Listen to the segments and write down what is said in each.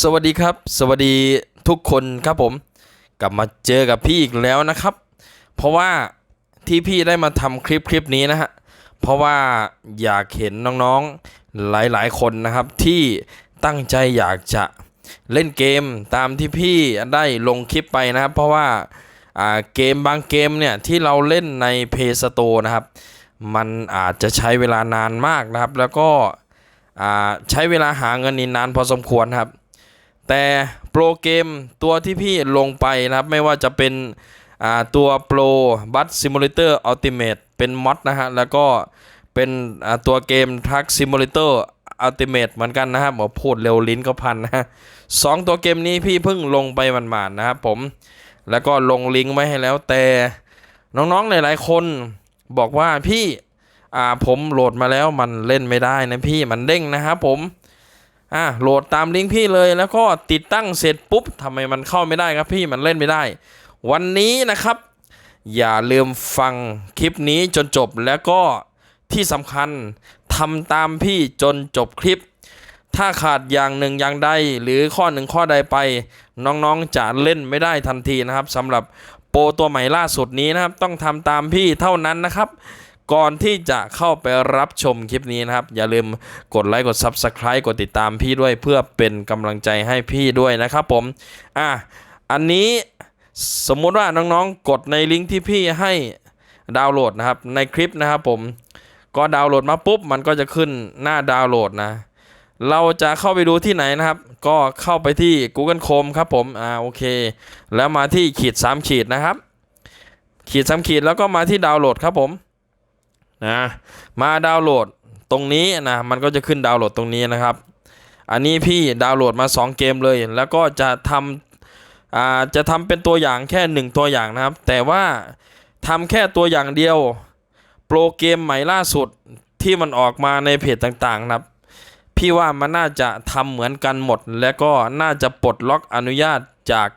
สวัสดีครับ สวัสดีทุกคนครับผม กลับมาเจอกับพี่อีกแล้วนะครับ เพราะว่าที่พี่ได้มาทำคลิปคลิปนี้นะฮะเพราะว่าอยากเห็นน้องๆหลายๆคนนะครับ ที่ตั้งใจอยากจะเล่นเกมตามที่พี่ได้ลงคลิปไปนะครับ เพราะว่าเกมบางเกมเนี่ยที่เราเล่นใน Play Store นะครับ มันอาจจะใช้เวลานานมากนะครับ แล้วก็ใช้เวลาหาเงินนี่นานพอสมควรครับ แต่โปรเกมตัวที่พี่ลงไปนะครับ ไม่ว่าจะเป็นตัวโปรบัตซิมูเลเตอร์อัลติเมทเป็นมอดนะฮะ แล้วก็เป็นตัวเกมทักซิมูเลเตอร์อัลติเมทเหมือนกันนะครับหมพูดเร็วลิ้นก็พันนะฮะสองตัวเกมนี้พี่เพิ่งลงไปหมาดๆนะครับผม แล้วก็ลงลิงก์ไว้ให้แล้วแต่น้องๆหลายๆคนบอกว่าพี่อ่าผมโหลดมาแล้วมันเล่นไม่ได้นะพี่มันเด้งนะครับผม อะโหลดตามลิงก์พี่เลยแล้วก็ติดตั้งเสร็จปุ๊บทำไมมันเข้าไม่ได้ครับพี่มันเล่นไม่ได้ วันนี้นะครับ อย่าลืมฟังคลิปนี้จนจบแล้วก็ที่สำคัญทำตามพี่จนจบคลิป ถ้าขาดอย่างหนึ่งอย่างใดหรือข้อหนึ่งข้อใดไป น้องๆจะเล่นไม่ได้ทันทีนะครับสำหรับโปรตัวใหม่ล่าสุดนี้นะครับ ต้องทำตามพี่เท่านั้นนะครับ ก่อนที่จะเข้าไปรับชมคลิปนี้นะครับ อย่าลืมกดไลค์กด Subscribe กดติดตามพี่ด้วยเพื่อเป็นกำลังใจให้พี่ด้วยนะครับผม อะ อันนี้สมมุติว่าน้องๆ กดในลิงก์ที่พี่ให้ดาวน์โหลดนะครับ ในคลิปนะครับผม ก็ดาวน์โหลดมาปุ๊บ มันก็จะขึ้นหน้าดาวน์โหลดนะ เราจะเข้าไปดูที่ไหนนะครับ ก็เข้าไปที่ Google Chrome ครับผม อ่าโอเค แล้วมาที่ขีด3ขีดนะครับ ขีด3ขีดแล้วก็มาที่ดาวน์โหลดครับผม นะมาดาวน์โหลดตรงนี้นะมันก็จะขึ้นดาวน์โหลดตรงนี้นะครับ อันนี้พี่ดาวน์โหลดมา 2 เกมเลย แล้วก็จะทำอ่าจะทำเป็นตัวอย่างแค่ 1 ตัวอย่างนะครับ แต่ว่าทำแค่ตัวอย่างเดียวโปรเกมใหม่ล่าสุดที่มันออกมาในเพจต่างๆนะครับ พี่ว่ามันน่าจะทำเหมือนกันหมด และก็น่าจะปลดล็อกอนุญาตจาก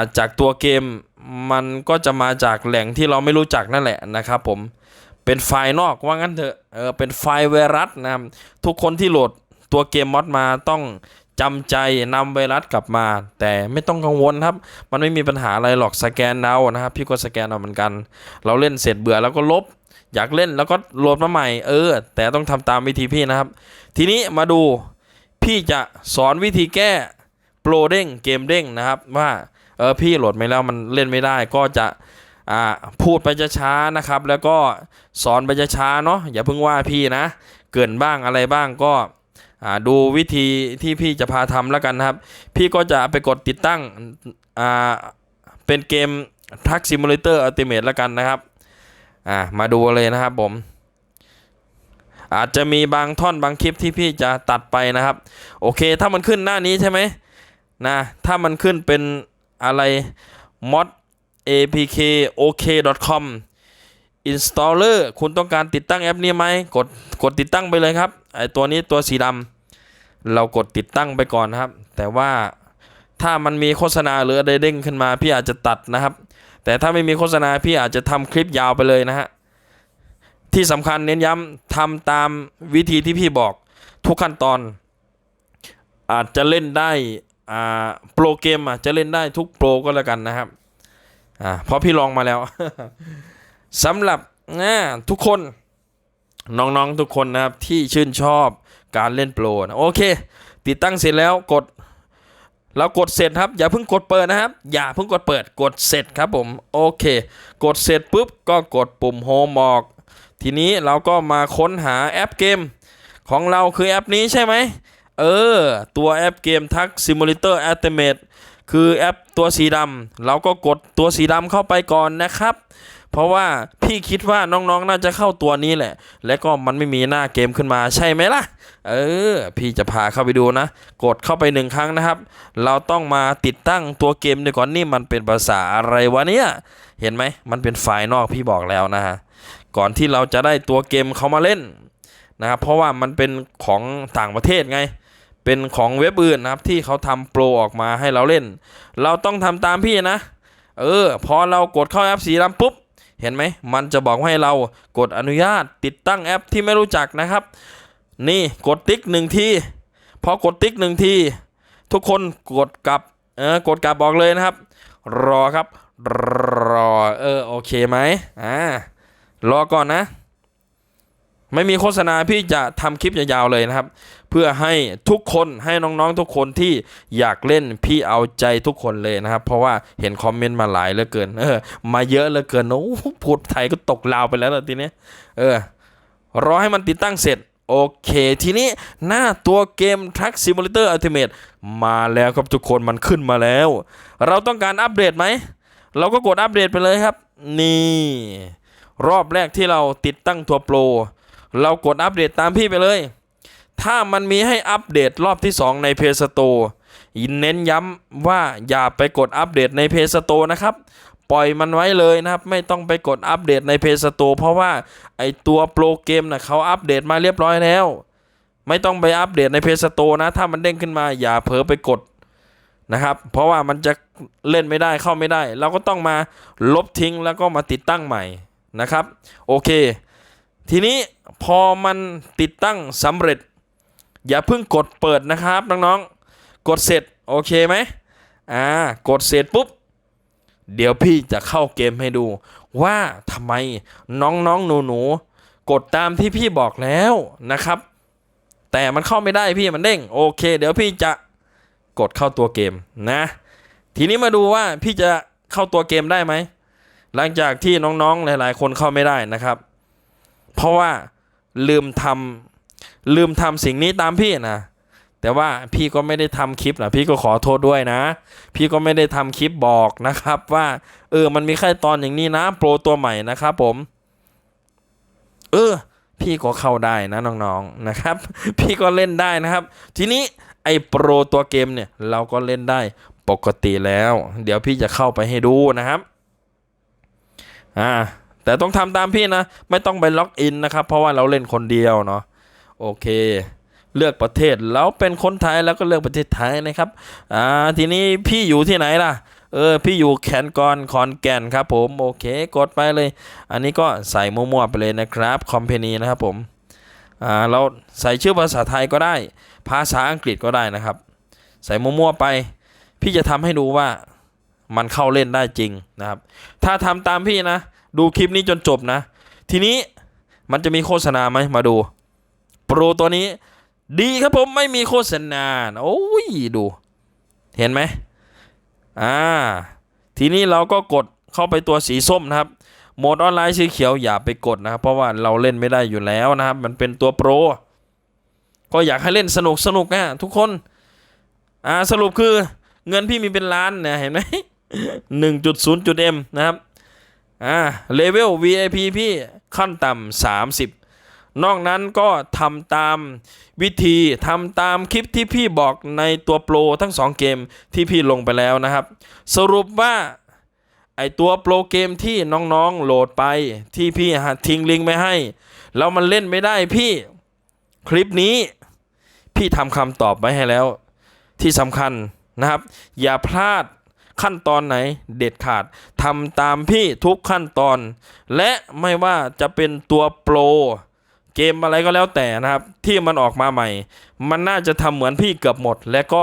าจากตัวเกมมันก็จะมาจากแหล่งที่เราไม่รู้จักนั่นแหละนะครับผม เป็นไฟล์นอกว่างั้นเถอะเออเป็นไฟล์ไวรัสนะครับทุกคนที่โหลดตัวเกมมอดมาต้องจำใจนำไวรัสกลับมา แต่ไม่ต้องกังวลครับ มันไม่มีปัญหาอะไรหรอกสแกนเอานะครับ พี่ก็สแกนเอาเหมือนกัน เราเล่นเสร็จเบื่อแล้วก็ลบ อยากเล่นแล้วก็โหลดมาใหม่เออ แต่ต้องทำตามวิธีพี่นะครับ ทีนี้มาดูพี่จะสอนวิธีแก้โปรเด้งเกมเด้งนะครับว่าเออพี่โหลดไม่แล้วมันเล่นไม่ได้ก็จะ พูดไปช้าๆนะครับ แล้วก็สอนไปช้าๆเนาะอย่าเพิ่งว่าพี่นะ เกินบ้างอะไรบ้างก็ดูวิธีที่พี่จะพาทำแล้วกันนะครับ พี่ก็จะไปกดติดตั้งเป็นเกมทักซิมูเลเตอร์อัลติเมทแล้วกันนะครับมาดูเลยนะครับผม อาจจะมีบางท่อนบางคลิปที่พี่จะตัดไปนะครับ โอเคถ้ามันขึ้นหน้านี้ใช่ไหมนะถ้ามันขึ้นเป็นอะไร mod apkok.com installer คุณต้องการติดตั้งแอปนี้ไหมกดกดติดตั้งไปเลยครับไอตัวนี้ตัวสีดำเรากดติดตั้งไปก่อนนะครับ แต่ว่าถ้ามันมีโฆษณาหรืออะไรเด้งขึ้นมาพี่อาจจะตัดนะครับ แต่ถ้าไม่มีโฆษณาพี่อาจจะทำคลิปยาวไปเลยนะฮะที่สำคัญเน้นย้ำทำตามวิธีที่พี่บอกทุกขั้นตอน อาจจะเล่นได้อ่าโปรเกมอาจจะเล่นได้ทุกโปรก็แล้วกันนะครับ อ่าเพราะพี่ลองมาแล้วสำหรับอ่าทุกคนน้องๆทุกคนนะครับที่ชื่นชอบการเล่นโปรนะโอเค ติดตั้งเสร็จแล้วกดเรากดเสร็จครับอย่าเพิ่งกดเปิดนะครับ อย่าเพิ่งกดเปิดกดเสร็จครับผมโอเค กดเสร็จปุ๊บก็กดปุ่มโฮมออกทีนี้เราก็มาค้นหาแอปเกม ของเราคือแอปนี้ใช่ไหมเออ ตัวแอปเกมทักซิมู คือแอปตัวสีดำเราก็กดตัวสีดำเข้าไปก่อนนะครับ เพราะว่าพี่คิดว่าน้องๆน่าจะเข้าตัวนี้แหละ และก็มันไม่มีหน้าเกมขึ้นมาใช่ไหมล่ะ เออ พี่จะพาเข้าไปดูนะ กดเข้าไปหนึ่งครั้งนะครับ เราต้องมาติดตั้งตัวเกมดีก่อนนี่มันเป็นภาษาอะไรวะเนี่ย เห็นไหมมันเป็นไฟล์นอกพี่บอกแล้วนะฮะก่อนที่เราจะได้ตัวเกมเขามาเล่นนะครับเพราะว่ามันเป็นของต่างประเทศไง เป็นของเว็บอื่นนะครับที่เขาทำโปรออกมาให้เราเล่น เราต้องทำตามพี่นะ เออ พอเรากดเข้าแอปสีดำปุ๊บ เห็นไหม มันจะบอกให้เรากดอนุญาตติดตั้งแอปที่ไม่รู้จักนะครับ นี่กดติ๊กหนึ่งที พอกดติ๊กหนึ่งที ทุกคนกดกลับ เออ กดกลับบอกเลยนะครับ รอครับ รอ เออ โอเคไหมอ่า รอก่อนนะ ไม่มีโฆษณาพี่จะทำคลิปยาวๆเลยนะครับ เพื่อให้ทุกคนให้น้องๆทุกคนที่อยากเล่นพี่เอาใจทุกคนเลยนะครับ เพราะว่าเห็นคอมเมนต์มาหลายเหลือเกิน เออ มาเยอะเหลือเกินโอ้พูดไทยก็ตกลาวไปแล้วล่ะทีนี้เออ รอให้มันติดตั้งเสร็จโอเค ทีนี้หน้าตัวเกม Truck Simulator Ultimate มาแล้วครับทุกคนมันขึ้นมาแล้ว เราต้องการอัปเดตไหม เราก็กดอัปเดตไปเลยครับ นี่ รอบแรกที่เราติดตั้งตัวโปร เรากดอัปเดตตามพี่ไปเลย ถ้ามันมีให้อัปเดตรอบที่ 2 ใน Play Store เน้นย้ำว่าอย่าไปกดอัปเดตใน Play Store นะครับ ปล่อยมันไว้เลยนะครับ ไม่ต้องไปกดอัปเดตใน Play Store เพราะว่าไอตัวโปรเกมนะเขาอัปเดตมาเรียบร้อยแล้ว ไม่ต้องไปอัปเดตใน Play Store นะ ถ้ามันเด้งขึ้นมาอย่าเผลอไปกดนะครับ เพราะว่ามันจะเล่นไม่ได้เข้าไม่ได้ เราก็ต้องมาลบทิ้งแล้วก็มาติดตั้งใหม่นะครับ โอเค ทีนี้พอมันติดตั้งสำเร็จ อย่าเพิ่งกดเปิดนะครับน้องๆกดเสร็จโอเคไหมอ่ากดเสร็จปุ๊บ เดี๋ยวพี่จะเข้าเกมให้ดู ว่าทำไมน้องๆหนูๆกดตามที่พี่บอกแล้วนะครับ แต่มันเข้าไม่ได้พี่มันเด้งโอเค เดี๋ยวพี่จะกดเข้าตัวเกมนะ ทีนี้มาดูว่าพี่จะเข้าตัวเกมได้ไหมหลังจากที่น้องๆหลาย ๆ คนเข้าไม่ได้นะครับ เพราะว่าลืมทำลืมทำสิ่งนี้ตามพี่นะแต่ว่าพี่ก็ไม่ได้ทำคลิปนะพี่ก็ขอโทษด้วยนะ พี่ก็ไม่ได้ทำคลิปบอกนะครับ ว่า เออ มันมีขั้นตอนอย่างนี้นะโปรตัวใหม่นะครับ ผม เออ พี่ก็เข้าได้นะน้องๆนะครับ พี่ก็เล่นได้นะครับ ทีนี้ไอ้โปรตัวเกมเนี่ย เราก็เล่นได้ปกติแล้ว เดี๋ยวพี่จะเข้าไปให้ดูนะครับ อ่า แต่ต้องทำตามพี่นะ ไม่ต้องไปล็อกอินนะครับ เพราะว่าเราเล่นคนเดียวเนาะโอเค เลือกประเทศเราเป็นคนไทยแล้วก็เลือกประเทศไทยนะครับอ่าทีนี้พี่อยู่ที่ไหนล่ะเออพี่อยู่แคนกอนขอนแก่นครับ ผมโอเคกดไปเลย อันนี้ก็ใส่มั่วๆไปเลยนะครับคอมเพนีนะครับผมอ่าเราใส่ชื่อภาษาไทยก็ได้ ภาษาอังกฤษก็ได้นะครับ ใส่มั่วๆไป พี่จะทำให้ดูว่ามันเข้าเล่นได้จริงนะครับ ถ้าทำตามพี่นะ ดูคลิปนี้จนจบนะ ทีนี้มันจะมีโฆษณาไหมมาดู โปรตัวนี้ ดีครับผมไม่มีโฆษณา โอ้ยดู เห็นไหมอ่า ทีนี้เราก็กดเข้าไปตัวสีส้มนะครับโหมดออนไลน์สีเขียวอย่าไปกดนะครับ เพราะว่าเราเล่นไม่ได้อยู่แล้วนะครับ มันเป็นตัวโปร ก็อยากให้เล่นสนุกสนุกนะทุกคนอ่าสรุปคือเงินพี่มีเป็นล้านเนี่ยเห็นไหมหนึ่งจุดศูนย์จุดเอ็มนะครับ อ่าเลเวล VIP พี่ขั้นต่ำสามสิบนอกนั้นก็ทำตามวิธีทำตามคลิปที่พี่บอกในตัวโปรทั้งสองเกมที่พี่ลงไปแล้วนะครับ สรุปว่าไอตัวโปรเกมที่น้องๆโหลดไปที่พี่ทิ้งลิงก์ไม่ให้ แล้วมันเล่นไม่ได้พี่คลิปนี้ พี่ทำคำตอบไว้ให้แล้ว ที่สำคัญนะครับ อย่าพลาด ขั้นตอนไหนเด็ดขาดทำตามพี่ทุกขั้นตอน และไม่ว่าจะเป็นตัวโปรเกมอะไรก็แล้วแต่นะครับ ที่มันออกมาใหม่ มันน่าจะทำเหมือนพี่เกือบหมด และก็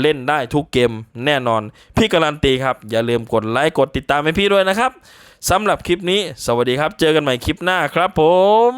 เล่นได้ทุกเกมแน่นอน พี่การันตีครับ อย่าลืมกดไลค์กดติดตามให้พี่ด้วยนะครับสำหรับคลิปนี้ สวัสดีครับ เจอกันใหม่คลิปหน้าครับผม